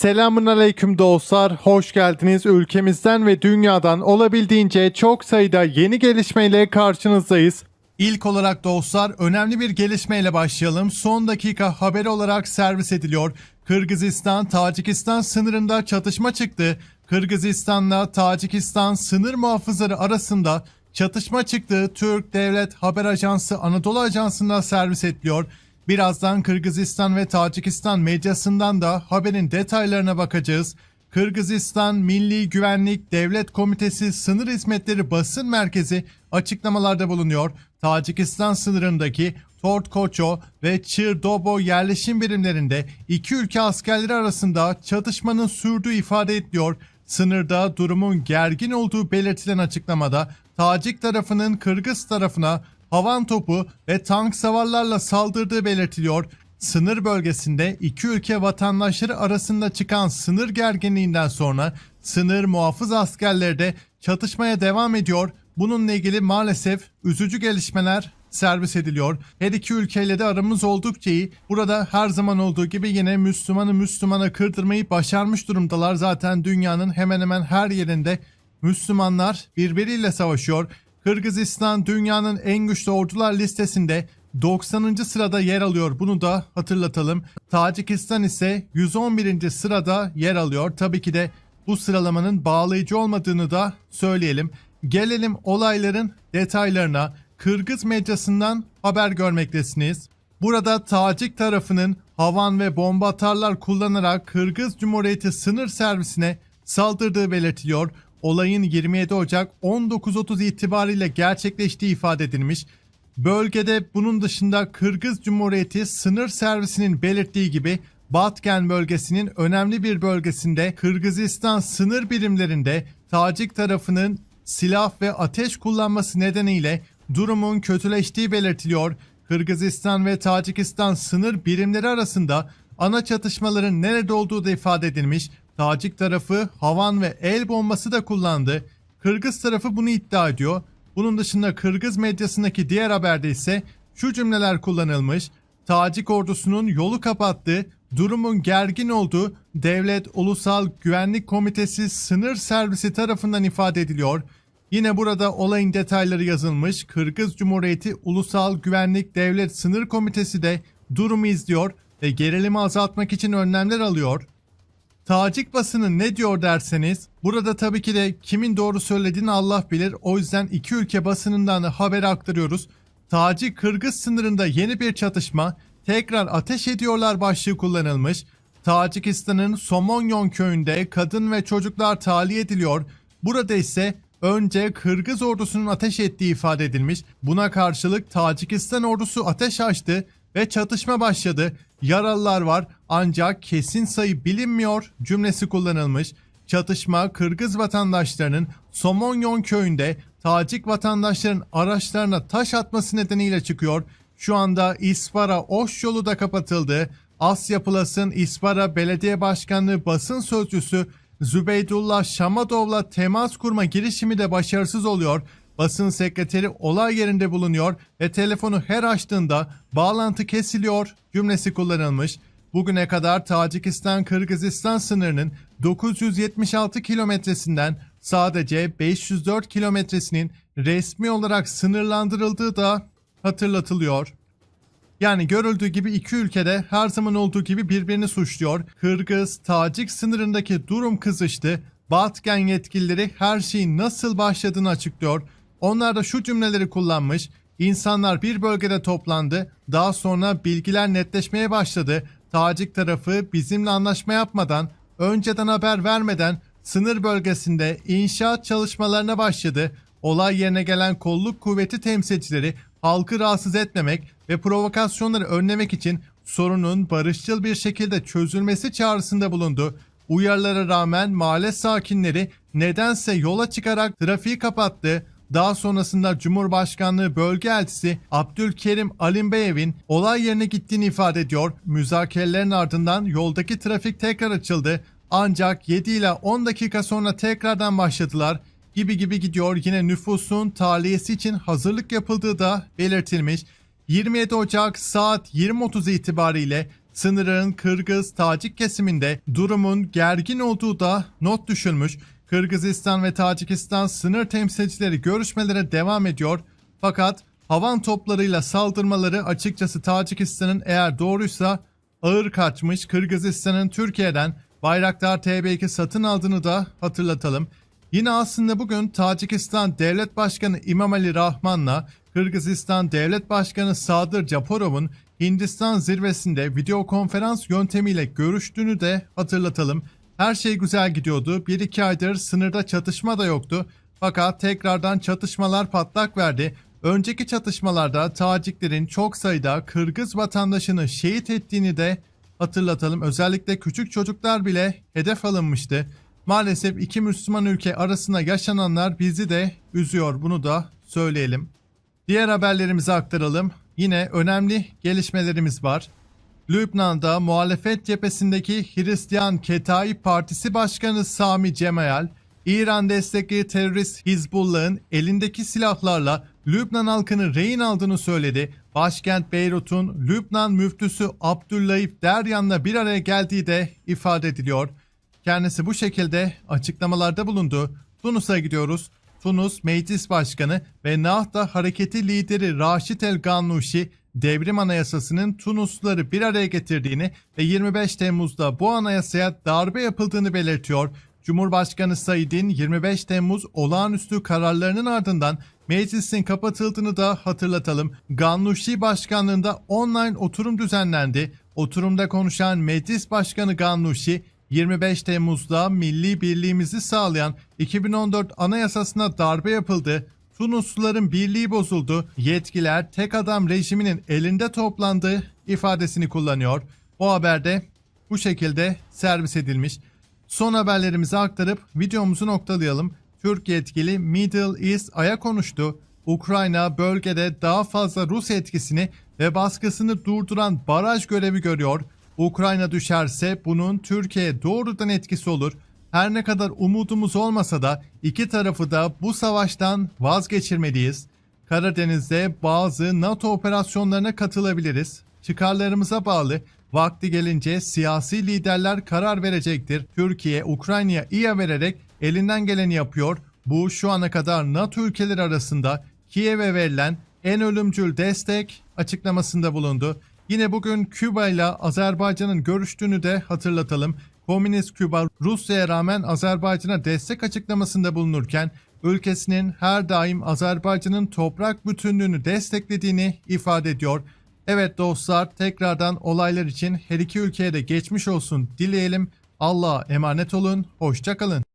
Selamun aleyküm dostlar, hoş geldiniz. Ülkemizden ve dünyadan olabildiğince çok sayıda yeni gelişmeyle karşınızdayız. İlk olarak dostlar önemli bir gelişmeyle başlayalım. Son dakika haberi olarak servis ediliyor. Kırgızistan Tacikistan sınırında çatışma çıktı. Kırgızistan'la Tacikistan sınır muhafızları arasında çatışma çıktı. Türk Devlet Haber Ajansı Anadolu Ajansı'nda servis ediliyor. Birazdan Kırgızistan ve Tacikistan medyasından da haberin detaylarına bakacağız. Kırgızistan Milli Güvenlik Devlet Komitesi Sınır Hizmetleri Basın Merkezi açıklamalarda bulunuyor. Tacikistan sınırındaki Tortkoço ve Çırdobo yerleşim birimlerinde iki ülke askerleri arasında çatışmanın sürdüğü ifade ediliyor. Sınırda durumun gergin olduğu belirtilen açıklamada Tacik tarafının Kırgız tarafına havan topu ve tank savarlarla saldırdığı belirtiliyor. Sınır bölgesinde iki ülke vatandaşları arasında çıkan sınır gerginliğinden sonra sınır muhafız askerleri de çatışmaya devam ediyor. Bununla ilgili maalesef üzücü gelişmeler servis ediliyor. Her iki ülkeyle de aramız oldukça iyi. Burada her zaman olduğu gibi yine Müslümanı Müslümana kırdırmayı başarmış durumdalar. Zaten dünyanın hemen hemen her yerinde Müslümanlar birbiriyle savaşıyor. Kırgızistan dünyanın en güçlü ordular listesinde 90. sırada yer alıyor. Bunu da hatırlatalım. Tacikistan ise 111. sırada yer alıyor. Tabii ki de bu sıralamanın bağlayıcı olmadığını da söyleyelim. Gelelim olayların detaylarına. Kırgız medyasından haber görmektesiniz. Burada Tacik tarafının havan ve bomba atarlar kullanarak Kırgız Cumhuriyeti sınır servisine saldırdığı belirtiliyor. Olayın 27 Ocak 19.30 itibariyle gerçekleştiği ifade edilmiş. Bölgede bunun dışında Kırgız Cumhuriyeti sınır servisinin belirttiği gibi Batken bölgesinin önemli bir bölgesinde Kırgızistan sınır birimlerinde Tacik tarafının silah ve ateş kullanması nedeniyle durumun kötüleştiği belirtiliyor. Kırgızistan ve Tacikistan sınır birimleri arasında ana çatışmaların nerede olduğu da ifade edilmiş. Tacik tarafı havan ve el bombası da kullandı. Kırgız tarafı bunu iddia ediyor. Bunun dışında Kırgız medyasındaki diğer haberde ise şu cümleler kullanılmış. Tacik ordusunun yolu kapattı, durumun gergin olduğu Devlet Ulusal Güvenlik Komitesi Sınır Servisi tarafından ifade ediliyor. Yine burada olayın detayları yazılmış. Kırgız Cumhuriyeti Ulusal Güvenlik Devlet Sınır Komitesi de durumu izliyor ve gerilimi azaltmak için önlemler alıyor. Tacik basını ne diyor derseniz burada tabii ki de kimin doğru söylediğini Allah bilir. O yüzden iki ülke basınından da haber aktarıyoruz. Tacik Kırgız sınırında yeni bir çatışma tekrar ateş ediyorlar başlığı kullanılmış. Tacikistan'ın Somonyon köyünde kadın ve çocuklar tahliye ediliyor. Burada ise önce Kırgız ordusunun ateş ettiği ifade edilmiş. Buna karşılık Tacikistan ordusu ateş açtı ve çatışma başladı. Yaralılar var ancak kesin sayı bilinmiyor cümlesi kullanılmış. Çatışma Kırgız vatandaşlarının Somonyon köyünde Tacik vatandaşların araçlarına taş atması nedeniyle çıkıyor. Şu anda İspara Oş yolu da kapatıldı. Asya Plus'ın İspara Belediye Başkanlığı basın sözcüsü Zübeydullah Şamadov'la temas kurma girişimi de başarısız oluyor. Basın sekreteri olay yerinde bulunuyor ve telefonu her açtığında bağlantı kesiliyor cümlesi kullanılmış. Bugüne kadar Tacikistan-Kırgızistan sınırının 976 kilometresinden sadece 504 kilometresinin resmi olarak sınırlandırıldığı da hatırlatılıyor. Yani görüldüğü gibi iki ülkede her zaman olduğu gibi birbirini suçluyor. Kırgız-Tacik sınırındaki durum kızıştı. Batken yetkilileri her şeyin nasıl başladığını açıklıyor. Onlar da şu cümleleri kullanmış. İnsanlar bir bölgede toplandı. Daha sonra bilgiler netleşmeye başladı. Tacik tarafı bizimle anlaşma yapmadan, önceden haber vermeden sınır bölgesinde inşaat çalışmalarına başladı. Olay yerine gelen kolluk kuvveti temsilcileri halkı rahatsız etmemek ve provokasyonları önlemek için sorunun barışçıl bir şekilde çözülmesi çağrısında bulundu. Uyarılara rağmen mahalle sakinleri nedense yola çıkarak trafiği kapattı. Daha sonrasında Cumhurbaşkanlığı Bölge Elçisi Abdülkerim Alimbeyev'in olay yerine gittiğini ifade ediyor. Müzakerelerin ardından yoldaki trafik tekrar açıldı. Ancak 7 ile 10 dakika sonra tekrardan başladılar gibi gibi gidiyor. Yine nüfusun tahliyesi için hazırlık yapıldığı da belirtilmiş. 27 Ocak saat 20.30 itibariyle Sınırın Kırgız-Tacik kesiminde durumun gergin olduğu da not düşülmüş. Kırgızistan ve Tacikistan sınır temsilcileri görüşmelere devam ediyor. Fakat havan toplarıyla saldırmaları açıkçası Tacikistan'ın eğer doğruysa ağır kaçmış. Kırgızistan'ın Türkiye'den Bayraktar TB2 satın aldığını da hatırlatalım. Yine aslında bugün Tacikistan Devlet Başkanı İmamali Rahman'la Kırgızistan Devlet Başkanı Sadır Japarov'un Hindistan zirvesinde video konferans yöntemiyle görüştüğünü de hatırlatalım. Her şey güzel gidiyordu. 1-2 aydır sınırda çatışma da yoktu. Fakat tekrardan çatışmalar patlak verdi. Önceki çatışmalarda Taciklerin çok sayıda Kırgız vatandaşını şehit ettiğini de hatırlatalım. Özellikle küçük çocuklar bile hedef alınmıştı. Maalesef iki Müslüman ülke arasında yaşananlar bizi de üzüyor. Bunu da söyleyelim. Diğer haberlerimizi aktaralım. Yine önemli gelişmelerimiz var. Lübnan'da muhalefet cephesindeki Hristiyan Ketai Partisi Başkanı Sami Cemayel, İran destekli terörist Hizbullah'ın elindeki silahlarla Lübnan halkını rehin aldığını söyledi. Başkent Beyrut'un Lübnan müftüsü Abdüllaif Deryan'la bir araya geldiği de ifade ediliyor. Kendisi bu şekilde açıklamalarda bulundu. Tunus'a gidiyoruz. Tunus Meclis Başkanı ve Nahda Hareketi lideri Raşit El Gannuşi devrim anayasasının Tunusluları bir araya getirdiğini ve 25 Temmuz'da bu anayasaya darbe yapıldığını belirtiyor. Cumhurbaşkanı Said'in 25 Temmuz olağanüstü kararlarının ardından meclisin kapatıldığını da hatırlatalım. Gannuşi başkanlığında online oturum düzenlendi. Oturumda konuşan Meclis Başkanı Gannuşi 25 Temmuz'da milli birliğimizi sağlayan 2014 anayasasına darbe yapıldı. Tunusluların birliği bozuldu. Yetkiler tek adam rejiminin elinde toplandı ifadesini kullanıyor. O haberde bu şekilde servis edilmiş. Son haberlerimizi aktarıp videomuzu noktalayalım. Türk yetkili Middle East Ay'a konuştu. Ukrayna bölgede daha fazla Rus etkisini ve baskısını durduran baraj görevi görüyor. Ukrayna düşerse bunun Türkiye'ye doğrudan etkisi olur. Her ne kadar umudumuz olmasa da iki tarafı da bu savaştan vazgeçirmeliyiz. Karadeniz'de bazı NATO operasyonlarına katılabiliriz. Çıkarlarımıza bağlı vakti gelince siyasi liderler karar verecektir. Türkiye Ukrayna'ya İHA vererek elinden geleni yapıyor. Bu şu ana kadar NATO ülkeleri arasında Kiev'e verilen en ölümcül destek açıklamasında bulundu. Yine bugün Küba ile Azerbaycan'ın görüştüğünü de hatırlatalım. Komünist Küba Rusya'ya rağmen Azerbaycan'a destek açıklamasında bulunurken ülkesinin her daim Azerbaycan'ın toprak bütünlüğünü desteklediğini ifade ediyor. Evet dostlar tekrardan olaylar için her iki ülkeye de geçmiş olsun dileyelim. Allah'a emanet olun. Hoşçakalın.